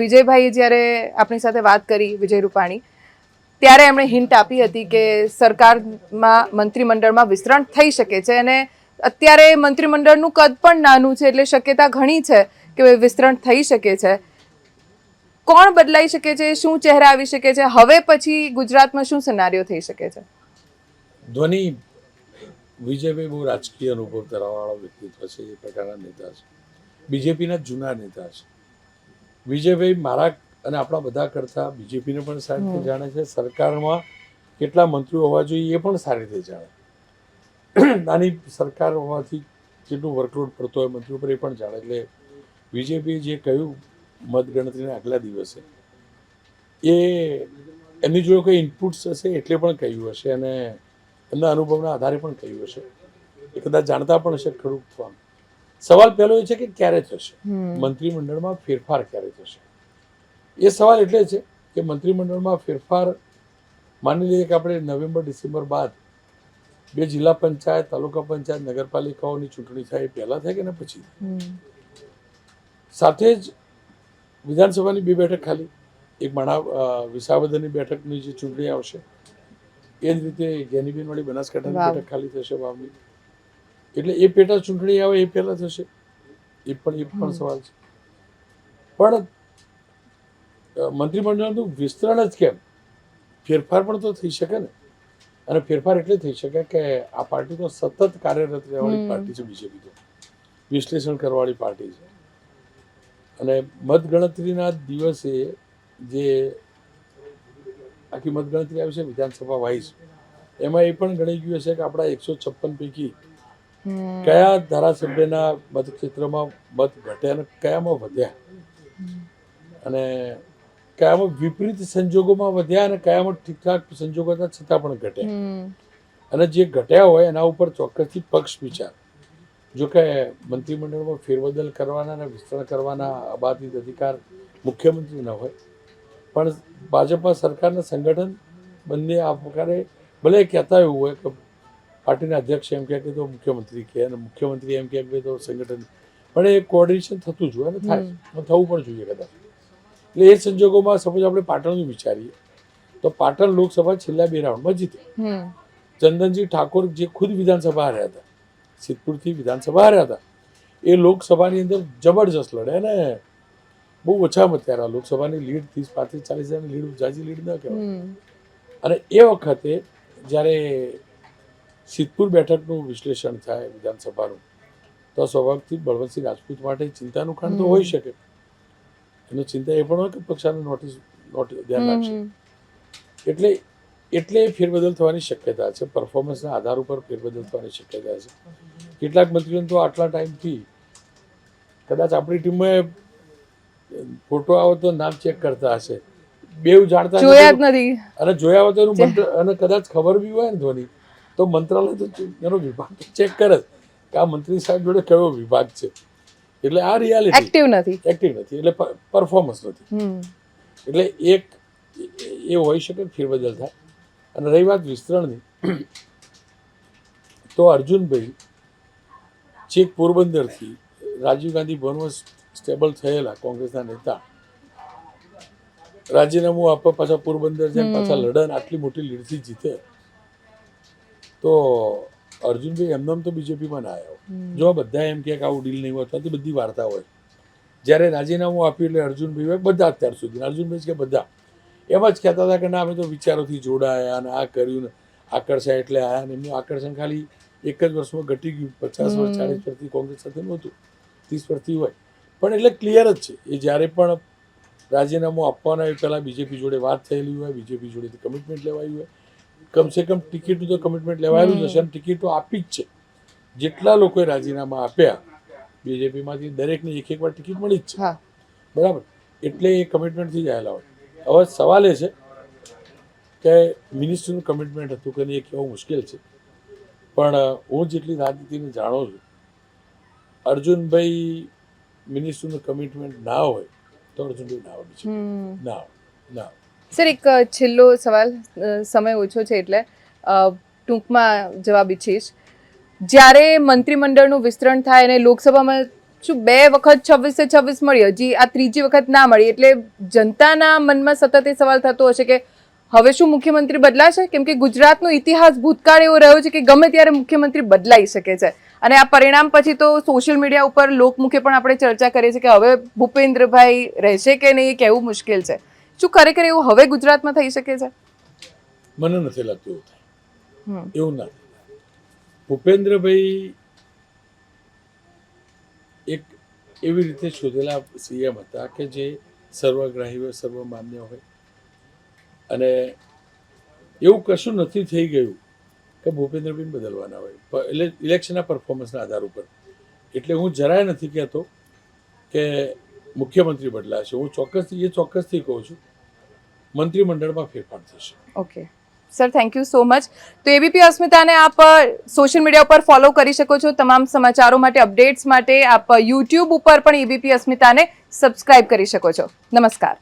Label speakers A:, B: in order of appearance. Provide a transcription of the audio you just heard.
A: વિજયભાઈએ જ્યારે આપણી સાથે વાત કરી વિજય રૂપાણી, ત્યારે એમણે હિન્ટ આપી હતી કે સરકારમાં મંત્રીમંડળમાં વિસ્તરણ થઈ શકે છે અને અત્યારે મંત્રીમંડળનું કદ પણ નાનું છે એટલે શક્યતા ઘણી છે કે વિસ્તરણ થઈ શકે છે. કોણ બદલાઈ શકે છે? શું ચહેરા આવી શકે છે? હવે પછી ગુજરાતમાં શું સિનારીઓ થઈ શકે છે?
B: ધ્વની વિજયભાઈ બહુ રાજકીય અનુભવ ધરાવવાળા વ્યક્તિત્વ છે, એ પ્રકારના નેતા છે. બીજેપીના જૂના નેતા છે. વિજયભાઈ મારા અને આપણા બધા કરતા બીજેપીને પણ સારી રીતે જાણે છે. સરકારમાં કેટલા મંત્રીઓ હોવા જોઈએ એ પણ સારી રીતે જાણે. નાની સરકાર હોવાથી જેટલું વર્કલોડ પડતો હોય મંત્રીઓ પર એ પણ જાણે. એટલે બીજેપી જે કહ્યું મતગણતરીના આગલા દિવસે એ એમની જોડે કોઈ ઇનપુટ્સ હશે એટલે પણ કહ્યું હશે અને એમના અનુભવના આધારે પણ કહ્યું હશે. એ કદાચ જાણતા પણ હશે ખરું સવાલ પહેલો એ છે કે ક્યારે થશે? મંત્રીમંડળમાં ફેરફાર ક્યારે થશે? એ સવાલ એટલે છે કે મંત્રીમંડળમાં ફેરફાર માની લઈએ કે આપણે નવેમ્બર ડિસેમ્બર બાદ બે જિલ્લા પંચાયત તાલુકા પંચાયત નગરપાલિકાઓની ચૂંટણી થાય એ પહેલાં થાય કે ને પછી સાથે જ વિધાનસભાની બે બેઠક ખાલી એક માણા વિસાવદરની બેઠકની જે ચૂંટણી આવશે એ જ રીતે જ્ઞાનીબેનવાળી બનાસકાંઠાની. બેઠક ખાલી થશે વાવની. એટલે એ પેટા ચૂંટણી આવે એ પહેલાં થશે. એ પણ એ પણ સવાલ છે. પણ મંત્રીમંડળનું વિસ્તરણ જ કેમ? ફેરફાર પણ તો થઈ શકે ને? અને ફેરફાર એટલે થઈ શકે કે આ પાર્ટી તો સતત કાર્યરત રહેવાળી પાર્ટી છે બીજેપી તો. વિશ્લેષણ કરવાવાળી પાર્ટી છે. અને મતગણતરીના દિવસે જે આખી મતગણતરી આવી છે વિધાનસભા વાઇઝ એમાં એ પણ ગણાઈ ગયું હશે કે આપણા એકસો છપ્પન પૈકી કયા ધારાસભ્યના મતક્ષેત્રમાં મત ઘટ્યા અને કયામાં વધ્યા અને કયામાં વિપરીત સંજોગોમાં વધ્યા અને કયામાં ઠીકઠાક સંજોગો હતા છતાં પણ ઘટ્યા અને જે ઘટ્યા હોય એના ઉપર ચોક્કસથી પક્ષ વિચાર. જો કે મંત્રીમંડળમાં ફેરબદલ કરવાના અને વિસ્તરણ કરવાના અબાધિત અધિકાર મુખ્યમંત્રીના હોય. પણ ભાજપમાં સરકારના સંગઠન બંને આ પ્રકારે ભલે કહેતા એવું હોય કે પાર્ટીના અધ્યક્ષ એમ કહે કે તો મુખ્યમંત્રી કહે અને મુખ્યમંત્રી એમ કહે કે તો સંગઠન. પણ એ કોઓર્ડિનેશન થતું જ હોય અને થાય. થવું પણ જોઈએ કદાચ. એટલે એ સંજોગોમાં સપોઝ આપણે પાટણનું વિચારીએ તો પાટણ લોકસભા છેલ્લા બે રાઉન્ડમાં જીતે. ચંદનજી ઠાકોર જે ખુદ વિધાનસભા હાર્યા હતા સિદ્ધપુરથી વિધાનસભા હાર્યા હતા એ લોકસભાની અંદર જબરજસ્ત લડે ને. બહુ ઓછા મત ત્યારે લોકસભાની લીડ ત્રીસ પાંત્રીસ ચાલીસ હજારની લીડ જાજી લીડ ન કહેવાય. અને એ વખતે જ્યારે સિદ્ધપુર બેઠકનું વિશ્લેષણ થાય વિધાનસભાનું તો સ્વભાવથી બળવંતસિંહ રાજપૂત માટે ચિંતાનું કારણ તો હોઈ શકે. એનો ચિંતા એ પણ હોય કે પક્ષાને નોટિસ નોટિસ ધ્યાન રાખશે. એટલે એટલે ફેરબદલ થવાની શક્યતા છે. પરફોર્મન્સના આધાર ઉપર ફેરબદલ થવાની શક્યતા છે. કેટલાક મંત્રીઓને તો આટલા ટાઈમથી કદાચ આપણી ટીમમાં ફોટો આવે તો નામ ચેક કરતા હશે. બેવ જાણતા
A: જોયા જ નથી.
B: અને જોયા હોય તો એનું અને કદાચ ખબર બી હોય ને ધોની તો મંત્રાલય તો એનો વિભાગ ચેક કરે જ કે આ મંત્રી સાહેબ જોડે કયો વિભાગ છે. એટલે આ રિયાલિટી
A: એક્ટિવ નથી.
B: એક્ટિવ નથી. એટલે પરફોર્મન્સ નથી. એટલે એક એ હોઈ શકે ફેરબદલ થાય. અને રહી વાત વિસ્તરણની તો અર્જુનભાઈ છેક પોરબંદરથી રાજીવ ગાંધી ભવનમાં સ્ટેબલ થયેલા કોંગ્રેસના નેતા રાજીનામું આપવા પાછા પોરબંદર જાય પાછા લડન આટલી મોટી લીડથી જીતે. તો અર્જુનભાઈ એમનામ તો બીજેપીમાં ના આવ્યો. જો આ બધા એમ કે આવું ડીલ નહીં હોય આ બધી વાર્તા હોય. જ્યારે રાજીનામું આપ્યું એટલે અર્જુનભાઈ હોય બધા અત્યાર સુધી. અર્જુનભાઈ કે બધા. એમ જ કહેતા હતા કે ના અમે તો વિચારોથી જોડાયા અને આ કર્યું ને આકર્ષાય એટલે આયા ને એમનું આકર્ષણ ખાલી એક જ વર્ષમાં ઘટી ગયું. પચાસ વર્ષ ચાલીસ વર્ષથી કોંગ્રેસ સાથે નહોતું. ત્રીસ વર્ષથી હોય. પણ એટલે ક્લિયર જ છે. એ જ્યારે પણ રાજીનામું આપવાના હોય પહેલાં બીજેપી જોડે વાત થયેલી હોય બીજેપી જોડેથી કમિટમેન્ટ લેવાયું હોય. કમસે કમ ટિકિટનું તો કમિટમેન્ટ લેવાયેલું જ હશે. અને ટિકિટો આપી જ છે. જેટલા લોકોએ રાજીનામા આપ્યા બીજેપીમાંથી દરેકને એક એક વાર ટિકિટ મળી જ છે. બરાબર? એટલે એ કમિટમેન્ટથી જ આવેલા હોય. હવે સવાલ એ છે કે મિનિસ્ટરનું કમિટમેન્ટ હતું કે નહીં એ કહેવું મુશ્કેલ છે. પણ હું જેટલી રાજનીતિને જાણું છું અર્જુનભાઈ મિનિસ્ટરનું કમિટમેન્ટ ના હોય તો અર્જુનભાઈ ના હોય.
A: છે
B: ના ના
A: સર, એક છેલ્લો સવાલ સમય ઓછો છે એટલે ટૂંકમાં જવાબ ઈચ્છીશ. જ્યારે મંત્રીમંડળનું વિસ્તરણ થાય અને લોકસભામાં શું બે વખત છવ્વીસે છવ્વીસ મળી, હજી આ ત્રીજી વખત ના મળી, એટલે જનતાના મનમાં સતત એ સવાલ થતો હશે કે હવે શું મુખ્યમંત્રી બદલાશે? કેમ કે ગુજરાતનો ઇતિહાસ ભૂતકાળ એવો રહ્યો છે કે ગમે ત્યારે મુખ્યમંત્રી બદલાઈ શકે છે. અને આ પરિણામ પછી તો સોશિયલ મીડિયા ઉપર લોકમુખે પણ આપણે ચર્ચા કરીએ છીએ કે હવે ભૂપેન્દ્રભાઈ રહેશે કે નહીં એ કહેવું મુશ્કેલ છે. શું ખરેખર એવું હવે ગુજરાતમાં થઈ શકે છે?
B: મને નથી લાગતું એવું થાય. એવું ના ભૂપેન્દ્રભાઈ એક એવી રીતે શોધેલા સીએમ હતા કે જે સર્વગ્રાહી હોય સર્વમાન્ય હોય. અને એવું કશું નથી થઈ ગયું કે ભૂપેન્દ્રભાઈ બદલવાના હોય. એટલે ઇલેક્શનના પરફોર્મન્સના આધાર ઉપર. એટલે હું જરાય નથી કહેતો કે મુખ્યમંત્રી બદલાશે. હું ચોક્કસથી એ ચોક્કસથી કહું છું મંત્રીમંડળમાં ફેરફાર થશે.
A: Okay sir thank you so much તો એબીપી અસ્મિતાને આપ સોશિયલ મીડિયા ઉપર ફોલો કરી શકો છો. તમામ સમાચારો માટે અપડેટ્સ માટે આપ યુટ્યુબ ઉપર પણ એબીપી અસ્મિતાને સબસ્ક્રાઇબ કરી શકો છો. નમસ્કાર.